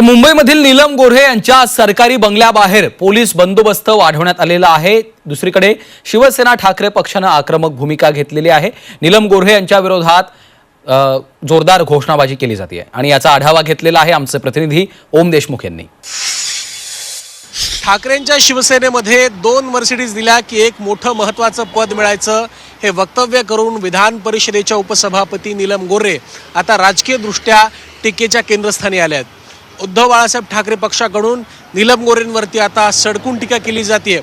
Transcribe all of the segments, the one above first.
तर मुंबईमधील नीलम गोऱ्हे यांच्या सरकारी बंगल्याबाहेर पोलीस बंदोबस्त वाढवण्यात आलेला आहे. दुसरीकडे शिवसेना ठाकरे पक्षानं आक्रमक भूमिका घेतलेली आहे. नीलम गोऱ्हे यांच्या विरोधात जोरदार घोषणाबाजी केली जाते आणि याचा आढावा घेतलेला आहे आमचे प्रतिनिधी ओम देशमुख यांनी. ठाकरेंच्या शिवसेनेमध्ये दोन मर्सिडीज दिल्या की एक मोठं महत्त्वाचं पद मिळायचं हे वक्तव्य करून विधान परिषदेच्या उपसभापती नीलम गोरे आता राजकीयदृष्ट्या टीकेच्या केंद्रस्थानी आल्या आहेत उद्धव बाळासाहेब ठाकरे पक्षाकडून नीलम गोरेंवरती आता सडकून टीका केली जाते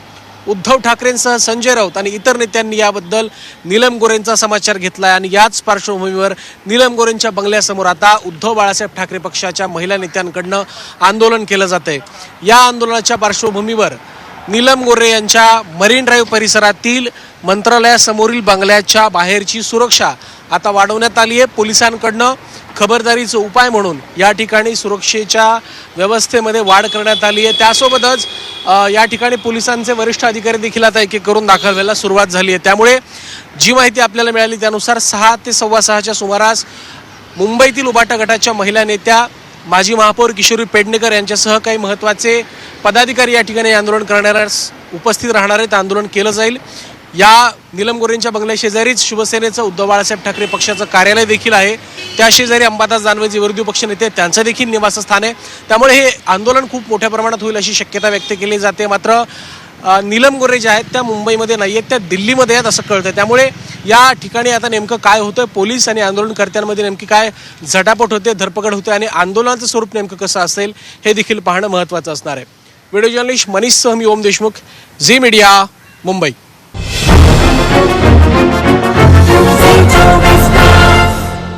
उद्धव ठाकरेंसह संजय राऊत आणि इतर नेत्यांनी याबद्दल नीलम गोरेंचा समाचार घेतलाय आणि याच पार्श्वभूमीवर नीलम गोरेंच्या बंगल्यासमोर आता उद्धव बाळासाहेब ठाकरे पक्षाच्या महिला नेत्यांकडनं आंदोलन केलं जात आहे या आंदोलनाच्या पार्श्वभूमीवर नीलम गोरे यांच्या मरीन ड्राईव्ह परिसरातील मंत्रालयासमोरील बंगल्याच्या बाहेरची सुरक्षा आता वाढवण्यात आली आहे. पोलिसांकडनं खबरदारीचा उपाय म्हणून या ठिकाणी सुरक्षेच्या व्यवस्थेमध्ये वाढ करण्यात आली आहे. त्यासोबतच या ठिकाणी पोलिसांचे वरिष्ठ अधिकारी देखील आता एक एक करून दाखल व्हायला सुरुवात झाली आहे. त्यामुळे जी माहिती आपल्याला मिळाली त्यानुसार सहा ते सव्वा सहाच्या सुमारास मुंबईतील उबाटा गटाच्या महिला नेत्या माजी महापौर किशोरी पेडणेकर यांच्यासह काही महत्त्वाचे पदाधिकारी या ठिकाणी आंदोलन करणाऱ्यास उपस्थित राहणार आहेत. आंदोलन केलं जाईल. या निलम गोरेंच्या बंगल्या शेजारीच शिवसेनेचं उद्धव बाळासाहेब ठाकरे पक्षाचं कार्यालय देखील आहे. त्या शेजारी अंबादास जानवे जे विरोधी पक्ष नेते त्यांचं देखील निवासस्थान आहे. त्यामुळे हे आंदोलन खूप मोठ्या प्रमाणात होईल अशी शक्यता व्यक्त केली जाते. मात्र नीलम गोरे ज्या आहेत त्या मुंबईमध्ये नाही आहेत त्या दिल्लीमध्ये आहेत असं कळतं त्यामुळे या ठिकाणी आता नेमकं काय होतं पोलीस आणि आंदोलनकर्त्यांमध्ये नेमकी काय झटापट होते धरपकड होते आणि आंदोलनाचं स्वरूप नेमकं कसं असेल हे देखील पाहणं महत्त्वाचं असणार आहे. Video journalist Manish Sahmi Om Deshmukh Zee media Mumbai